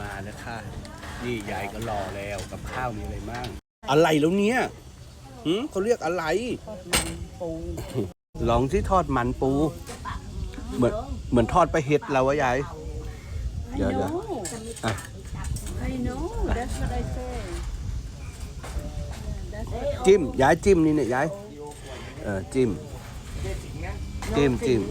มาแล้วค่ะ นี่ยายก็รอแล้วกับข้าวมีอะไรบ้างอะไรแล้วเนี่ยหืมเขาเรียกอะไร ทอดมันปูลองที่ทอดมันปู เหมือนเหมือนทอดไปลาเห็ดเราวะยาย เดี๋ยวเดี๋ยว อะ I know that's what I say จิ้มยายจิ้มนี่เนี่ยยายเออจิ้ม จิ้มจิ้ม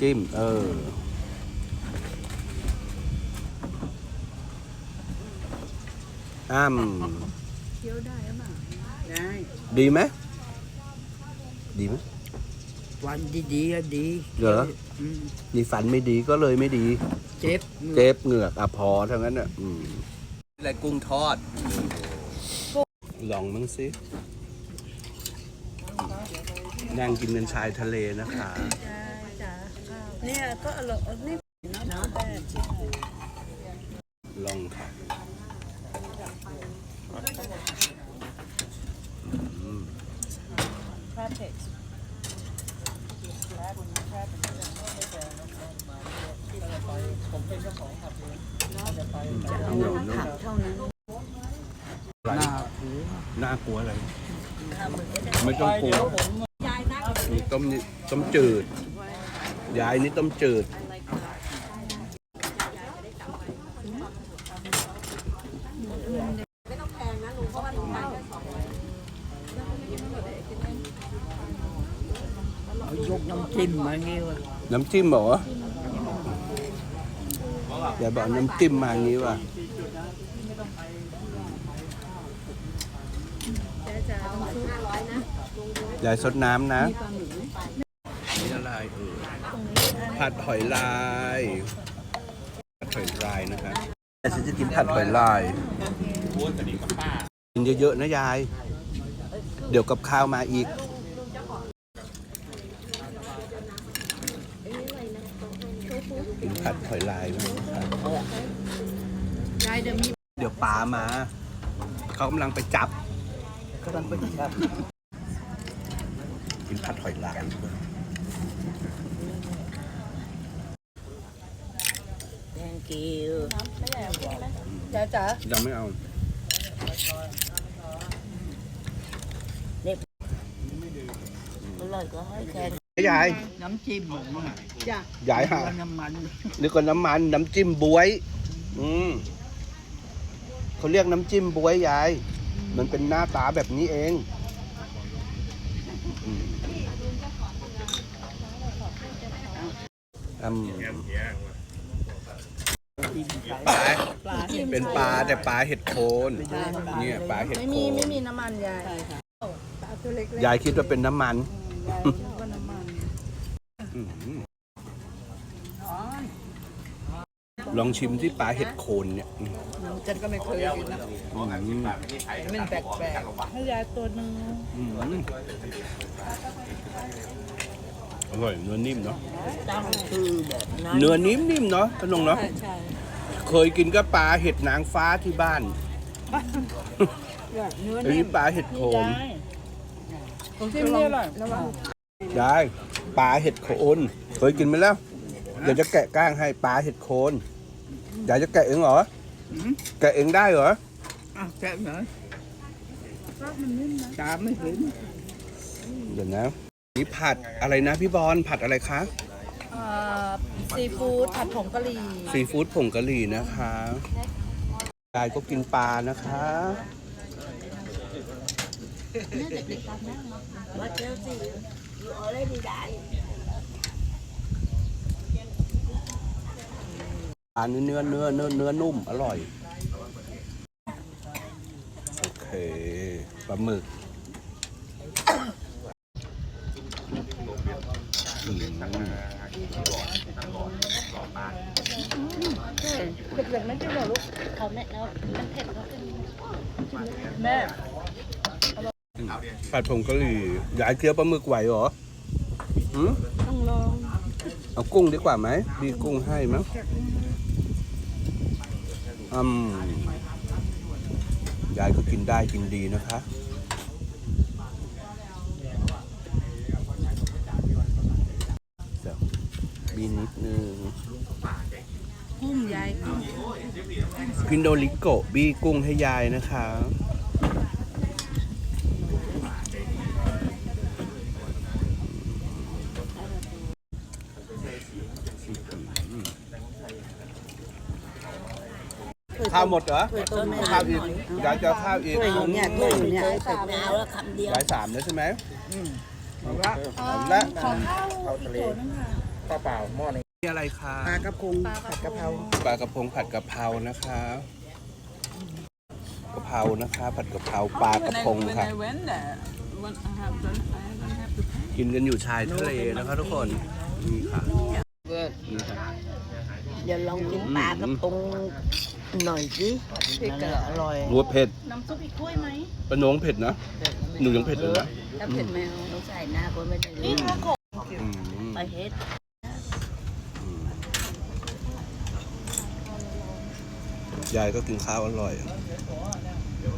จิ้ม เออ อ้ำเคี้ยวได้หรือเปล่าได้ดีไหมดีไหมวันดีๆอะดีเหรออืมนี่ฝันไม่ดีก็เลยไม่ดี เจ็บเจ็บเหงือกอะพอทั้งนั้นอะอืมอะไรกุ้งทอด ลองมั้งสินั่งกินกันชายทะเลนะคะจ้าจ้าเนี่ยก็อร่อยนี่น้ำแต่ลองค่ะอืม พระเทค เอาหน่อยเนอะผักเท่านั้นอะไรน่ากลัวอะไรไม่ต้องกลัวนี่ต้มนี่ต้มจืด ยายนี่ต้มจืดเอายกน้ำจิ้มมางี้วะน้ำจิ้มเหรอ อย่าบอกน้ำจิ้มมาอย่างนี้ว่ะจ้าจ้าต้องซุปยาสดน้ำนะนี่อะไรเออผัดหอยลายผัดหอยลายนะครับแต่ฉันจะกินผัดหอยลายกินเยอะๆนะยาย เดี๋ยวกับข้าวมาอีก กิน ผัดหอยลายนะครับยายเดี๋ยวมีเดี๋ยวปลามา เขากำลังไปจับกำลังไปจับ กินผัดหอยลาย thank you จ้าจ้ายังไม่เอาอร่อยก็ให้แทน ยายน้ำจิ้มหมูจ้ะยายหาน้ำมันนึกว่าน้ำมัน น้ำจิ้มบวย อืมเขาเรียกน้ำจิ้มบวยยาย มันเป็นหน้าตาแบบนี้เองอืมอืมปลาปลาเป็นปลาแต่ปลาเห็ดโคนเนี่ยปลาเห็ดไม่โคมีนไม่มีน้ำมันยายปลาตัวเล็กๆยายคิดว่าเป็นน้ำมัน ลองชิมที่ปลาเห็ดโคนเนี่ยอืมฉันก็ไม่เคยกินนะอืมมันแปลกๆให้ยายตัวหนึงอืมอร่อยเนื้อนิ่มเนาะตั้งคือแบบนั้นเนื้อนิ่มๆเนาะพนงเนาะ ใช่ใช่เคยกินก็ปลาเห็ดนางฟ้าที่บ้านเนื้ออันนิ่นี้มปลาเห็ดโคนผมชิมนี่อร่อยระวังได้ ปลาเห็ดโคนเคยกินไหมแล้ว เดี๋ยวจะแกะก้างให้ปลาเห็ดโคนอยากจะแกะเองเหรอ แกะเองได้เหรออะแซ่บหน่อยตาไม่เห็นเดี๋ยวนะนี่ผัดอะไรนะพี่บอลผัดอะไรคะซีฟู้ดผัดผงกะหรี่ซีฟู้ดผงกะหรี่นะคะยายก็กินปลานะคะ อันนี้เนื้อเนื้อเนื้อเนื้อนุ่มอร่อย โอเคปลาหมึกอืมเผ็ดๆไม่ใช่เหรอลูกเขาแม่แล้วมันเผ็ดเขาเป็นแม่ ผัดผงกะหรี่ยายเคี้ยวปลาหมึกไหวเหรอหืมต้องลองเอากุ้งดีกว่าไหมมีกุ้งให้มั้งอืมยายก็กินได้กินดีนะคะเดี๋ยวมีนิดนึงกุ้งยายพินโดริโกะบี้กุ้งให้ยายนะคะ ข้าวหมดเหรอข้าวอีกยายจะเอาข้าวอีกถ้วยอยู่เนี่ยถ้วยอยู่เนี่ยสามแล้วแล้วคำเดียวยายสามแล้วใช่ไหมเอาละเอาละข้าวเปล่าหม้อหนึงนี่อะไรคะปลากระพงผัดกะเพราปลากระพงผัดกะเพรานะคะกะเพรานะคะ ผัดกะเพราปลากระพงค่ะ กินกันอยู่ชายทะเลนะคะทุกคนนี่ค่ะนี่ค่ะ เดี๋ยวลองกินปลากระพงหน่อยสิพริกกระอร่อยรัวเผ็ด น้ำซุปอีกถ้วยไหมปลาโหนงเผ็ดนะ หนูยังเผ็ดเลยนะถ้าเผ็ดแมวต้องใส่หน้าคนไม่ได้นี่อืมไปเฮ็ดยายก็กินข้าวอร่อยเดี๋ยว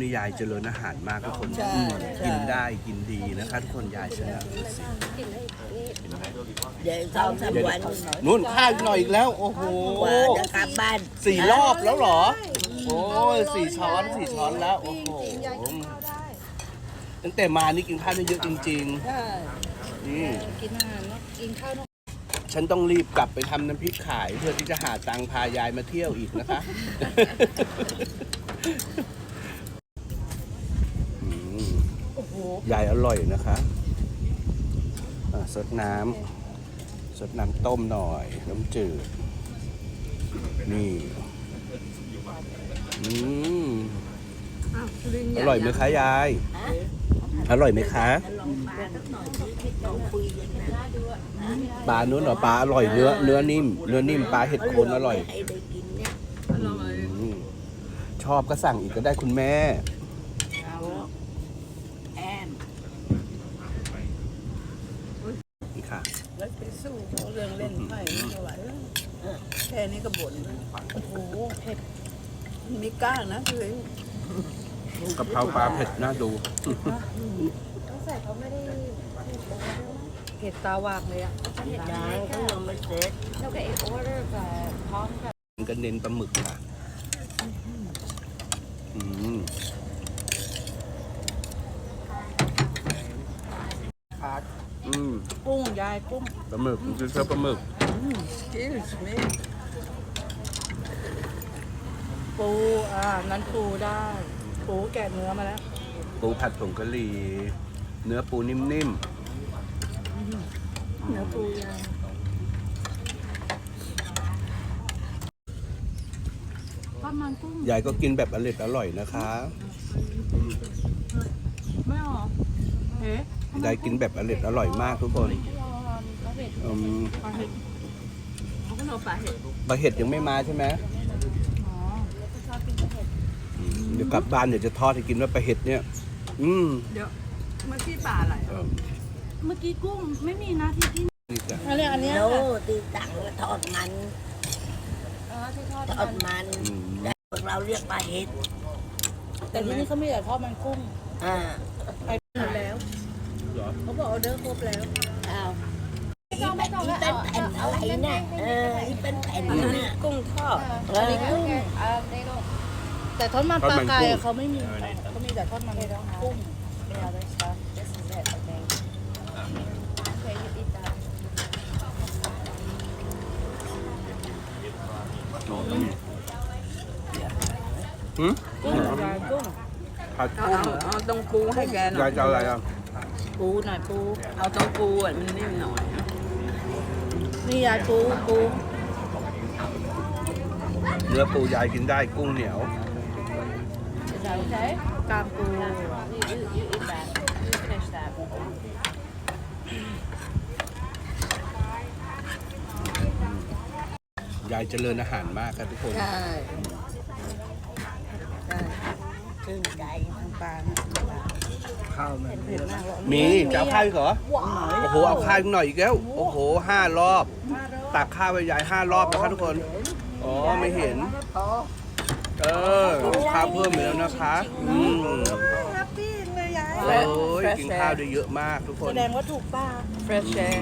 นี้ยายเจริญอาหารมากทุกคนใช่อืมใช่ กินได้กินดีนะคะทุกคนยายชนะเดี๋ยวสองสามวันนู่นข้าวอีกหน่อยอีกแล้ว โอ้โหกว่าจะกลับบ้านสี่รอบแล้วเหรอ โอ้ยสี่ช้อนสี่ช้อนแล้ว โอ้โหตั้งแต่มานี่กินข้าวได้เยอะจริงใช่ๆนี่กินอาหารเนอะกินข้าวนอกฉันต้องรีบกลับไปทำน้ำพริกขาย เพื่อที่จะหาตังค์พายายมาเที่ยวอีกนะคะ อืม ยายอร่อยนะคะอะสดน้ำสดน้ำต้มหน่อย น้ำจืด นี่อืมอร่อยไหมคะยาย อร่อยไหมคะลองปลาสักหน่อยสิที่ต้องคุยกันนะปลานู้นเหรอปลาอร่อยเนื้อเนื้อนิ่ม เนื้อนิ่มปลาเห็ดโคนอร่อยให้ได้กินเนี่ยอืมชอบก็สั่งอีกก็ได้คุณแม่ เอาแอม นี่ค่ะ แล้วไป สู้เขาเรื่องเล่นไพ่ไม่ไหวแล้แค่นี้ก็บ่นโอ้โหเผ็ดมีก้างนะคือกะเพราปลาเผ็ดน่าดูต้องใส่เขาไม่ได้เผ็ดตาวากเลยอะเผ็ดได้ก็ยังไม่เสร็จแล้วก็เอ็กโอเดอร์กับพร้อมกับก็เน้นปลาหมึกค่ะอืม ผัด อืมกุ้งยายกุ้งปลาหมึกมันคือเสื้อปลาหมึกกินสิปูอ่างั้นปูได้ ปูแกะเนื้อมาแล้วปูผัดผงกะหรี่ เนื้อปูนิ่มเนื้อปูยายๆยายก็กินแบบอร่อยอร่อยนะคะ ไม่หรอเอ๊ะ ยายกินแบบอร่อยอร่อยมากทุกคนอืมเขาก็เอาปลาเห็ดปลาเห็ดยังไม่มาใช่ไหมอ๋ออืมเดี๋ยวกลับบ้านเดี๋ยวจะทอดให้กินว่าปลาเห็ดเนี่ย อืมเดี๋ยวเมื่อกี้ปลาอะไรเออะอเมื่อกี้กุ้งไม่มีนะที่ที่นี่จ้ะอันนี้อันนี้โน่ตีตังทอดมันเออที่ทอดทอดมันแต่พวกเราเรียกปลาเห็ดแต่ที่นี่เขาไม่อยากทอดมันกุ้งอ่าไปหมดแล้ว เหรอ เขา บอกออเดอร์ครบแล้วอ้าวอีเป็นอีเป็นแผ่นอะไรเนี่ยเอออีเป็นแผ่นเนี่ยกุ้งทอดเออเออได้ลูกแต่ทอดมันทอดปลามันกายกุ้งอะเขาไม่มีเขามีแต่ทอดมันกุ้ง The other stuff this is it okay okay you eat that หืมกุ้งยายกุ้งผัดเอากุ้งเอาเอาตรงปูให้แกหน่ยาอยยจะเอาอะไรอะ ปูหน่อยปูเอาตรงปูอะมันนิ่มหน่อย นี่ยายปูปูเนื้อปูยายกินได้กุ้งเหนียว okay กลางปู you you you eat that you finish that ยายเจริญอาหารมากครับทุกคน ใช่ใช่ชื่นใจทางปลา ข้าวมันเผ็ดมากเลยมีจะเอาข้าวอีกเหรอโอ้โหเอาข้าวอีกหน่อยอีกแล้ว โอ้โหห้ารอบ ตักข้าวไปยายห้ารอบนะครับทุกคนอ๋อไม่เห็น เออข้าวเพิ่มอีกแล้วนะคะอืมแฮปปี้เลยยายโอ้ยกินข้าวได้เยอะมากทุกคนแสดงว่าถูกป้า fresh air